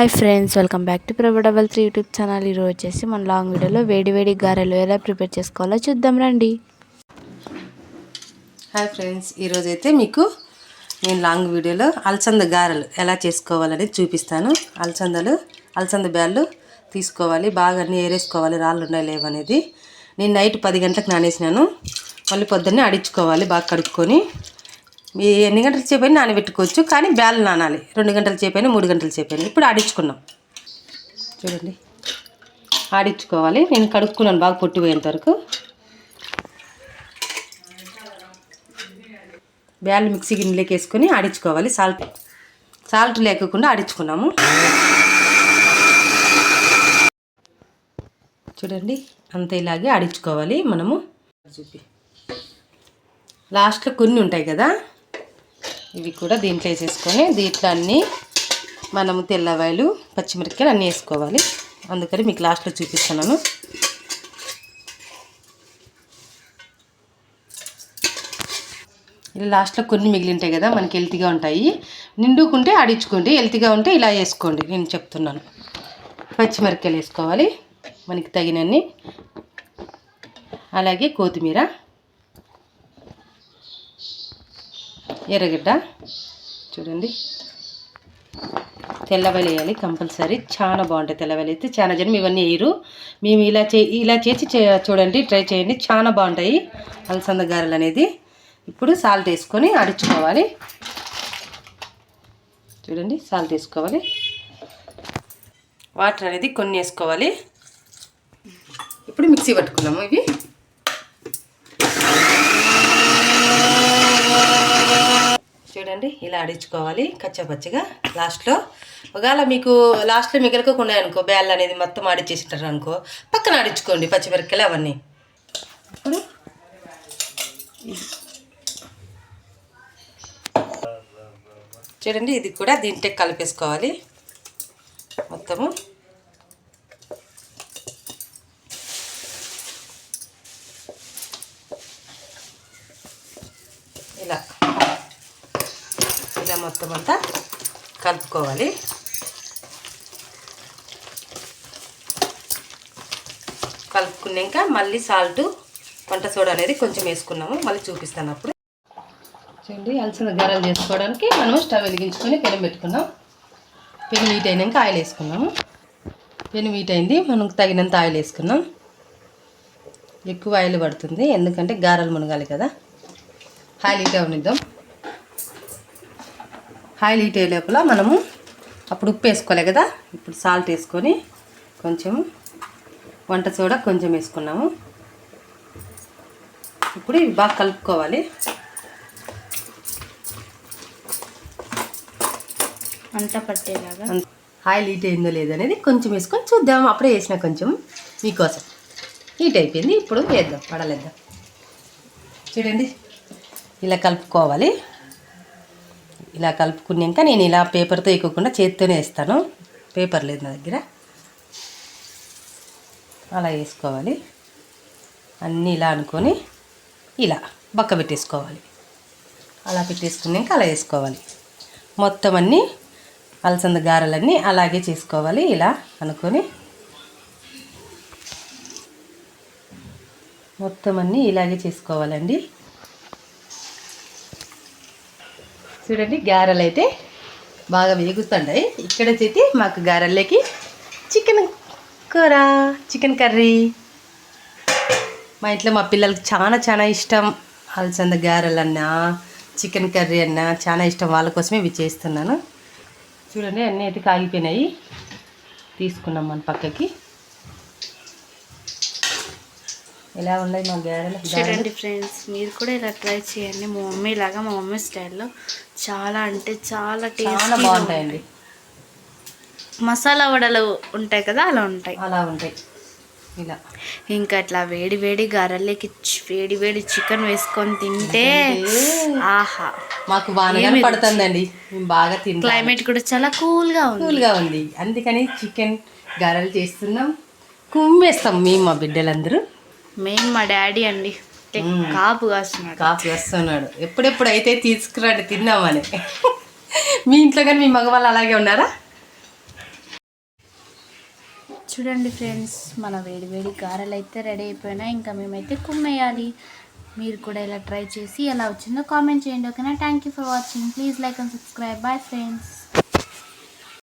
Hi friends welcome back to Prabhu double three YouTube channel ఈరోజు వచ్చేసి మన long వీడియోలో వేడి వేడి గారెలు ఎలా ప్రిపేర్ చేసుకోవాలో చూద్దాం రండి. హాయ్ ఫ్రెండ్స్ ఈరోజైతే మీకు నేను లాంగ్ వీడియోలో అలసంద గారెలు ఎలా చేసుకోవాలని చూపిస్తాను. అలసందలు అలసంద బ్యాళ్ళు తీసుకోవాలి బాగా అన్నీ ఏరేసుకోవాలి రాళ్ళు ఉన్నాయి లేవనేది నేను నైట్ పది గంటలకు నానేసినాను. మళ్ళీ పొద్దున్నే అడించుకోవాలి బాగా కడుక్కొని. ఎన్ని గంటలు చేపైనా నానబెట్టుకోవచ్చు కానీ బ్యాలు నానాలి. రెండు గంటల చేపైనా మూడు గంటలు చేపైనా. ఇప్పుడు ఆడించుకున్నాం చూడండి. ఆడించుకోవాలి. నేను కడుక్కున్నాను బాగా పొట్టిపోయేంత వరకు. బ్యాళ్ళు మిక్సీ గిన్నెలోకి వేసుకొని ఆడించుకోవాలి. సాల్ట్ సాల్ట్ లేకుండా ఆడించుకున్నాము. చూడండి. అంత ఇలాగే ఆడించుకోవాలి మనము. చూపి. లాస్ట్లో కొన్ని ఉంటాయి కదా. ఇవి కూడా దీంట్లో వేసేసుకొని దీంట్లో అన్నీ మనము తెల్లవాయలు పచ్చిమిరపకాయలు అన్నీ వేసుకోవాలి. అందుకని మీకు లాస్ట్లో చూపిస్తున్నాను. ఇలా లాస్ట్లో కొన్ని మిగిలి ఉంటాయి కదా మనకి హెల్తీగా ఉంటాయి. నిండుకుంటే ఆడించుకోండి హెల్తీగా ఉంటే ఇలా వేసుకోండి. నేను చెప్తున్నాను. పచ్చిమిరపకాయలు వేసుకోవాలి మనకి తగినన్ని. అలాగే కొత్తిమీర. ఎర్రగడ్డ. చూడండి. తెల్లవలి వేయాలి కంపల్సరీ. చాలా బాగుంటాయి తెల్లవలి అయితే. చాలా జనం ఇవన్నీ వేయరు. మేము ఇలా చే ఇలా చేసి చే- చూడండి ట్రై చేయండి. చాలా బాగుంటాయి అలసంద గారెలు అనేది. ఇప్పుడు సాల్ట్ వేసుకొని అడుచుకోవాలి. చూడండి సాల్ట్ వేసుకోవాలి. వాటర్ అనేది కొన్ని వేసుకోవాలి. ఇప్పుడు మిక్సీ పట్టుకున్నాము ఇవి. చూడండి ఇలా ఆడించుకోవాలి కచ్చాపచ్చిగా. లాస్ట్లో ఒకవేళ మీకు లాస్ట్లో మిగలకుండా అనుకో బ్యాల్ అనేది మొత్తం ఆడిచ్చేసింటారు అనుకో పక్కన ఆడించుకోండి పచ్చిమిరపకాయలు అవన్నీ. ఇప్పుడు చూడండి ఇది కూడా దీంట్లో కలిపేసుకోవాలి. మొత్తము ఇలా ఇలా మొత్తం అంతా కలుపుకోవాలి. కలుపుకున్నాక మళ్ళీ సాల్ట్ వంట సోడా అనేది కొంచెం వేసుకున్నాము. మళ్ళీ చూపిస్తాను అప్పుడు. చూడండి అలసిన గారెలు చేసుకోవడానికి మనం స్టవ్ వెలిగించుకొని పెనం పెట్టుకున్నాం. పెను వీట్ అయినాక ఆయిల్ వేసుకున్నాము. పెను వీట్ అయింది మనకు తగినంత ఆయిల్ వేసుకున్నాం. ఎక్కువ ఆయిల్ పడుతుంది ఎందుకంటే గారెలు మునగాలి కదా. ఆయిల్ హీట్ అవనిద్దాం ఆయిల్ హీట్ అయ్యే లోపల మనము అప్పుడు ఉప్పు వేసుకోలే కదా? ఇప్పుడు సాల్ట్ వేసుకొని కొంచెం వంట సోడా కొంచెం వేసుకున్నాము. ఇప్పుడు ఇవి బాగా కలుపుకోవాలి. అంతా పట్టేలాగా. ఆయిల్ హీట్ అయిందో లేదో అనేది కొంచెం వేసుకొని చూద్దాం అప్పుడే వేసిన కొంచెం మీకోసం. హీట్ అయిపోయింది. ఇప్పుడు వేద్దాం. వడలేద్దాం చూడండి. ఇలా కలుపుకోవాలి. ఇలా కలుపుకున్నాక నేను ఇలా పేపర్తో వేయకుండా చేతితోనే వేస్తాను. పేపర్ లేదు నా దగ్గర. అలా వేసుకోవాలి. అన్నీ ఇలా అనుకొని ఇలా బక్క పెట్టేసుకోవాలి. అలా పెట్టేసుకున్నాక అలా వేసుకోవాలి. మొత్తం అన్నీ అలసంద గారెలన్నీ అలాగే చేసుకోవాలి. ఇలా అనుకొని మొత్తం అన్నీ ఇలాగే చేసుకోవాలండి. చూడండి గారెలు అయితే బాగా వేగుతుంటాయి ఇక్కడ మాకు గారెల్లోకి చికెన్ కూర చికెన్ కర్రీ. మా ఇంట్లో మా పిల్లలకి చాలా చాలా ఇష్టం. అలసంద గారెలన్నా చికెన్ కర్రీ అన్నా చాలా ఇష్టం. వాళ్ళ కోసమే ఇవి చేస్తున్నాను. చూడండి అన్నీ అయితే కాగిపోయినాయి. తీసుకున్నాం మన పక్కకి. ఎలా ఉన్నాయి మా గారెలు? చూడండి ఫ్రెండ్స్ మీరు కూడా ఇలా ట్రై చేయండి. మా మమ్మీ లాగా మా మమ్మీ స్టైల్లో చాలా అంటే చాలా టేస్ట్ బాగుంటాయండి. మసాలా వడలు ఉంటాయి కదా అలా ఉంటాయి. అలా ఉంటాయి. ఇలా. ఇంకా అట్లా వేడి వేడి గారెలకి వేడి వేడి చికెన్ వేసుకొని తింటే ఆహా. మాకు వానగానే పడుతుందండి. మేము బాగా తింటాం. క్లైమేట్ కూడా చాలా కూల్గా ఉంది. కూల్గా ఉంది. అందుకని చికెన్ గారెలు చేస్తున్నాం. కుమ్మేస్తాం మేము మా బిడ్డలందరూ. మెయిన్ మా డాడీ అండి. కాపు కాస్తున్నాడు. కాఫీ వస్తున్నాడు ఎప్పుడెప్పుడు అయితే తీసుకురండి తిన్నామని. మీ ఇంట్లో కానీ మీ మగవాళ్ళు అలాగే ఉన్నారా? చూడండి ఫ్రెండ్స్ మన వేడి వేడి గారెలు అయితే రెడీ అయిపోయినాయి. ఇంకా మేమైతే కుమ్మేయాలి. మీరు కూడా ఇలా ట్రై చేసి ఎలా వచ్చిందో కామెంట్ చేయండి ఓకేనా? Thank you for watching please like and subscribe bye friends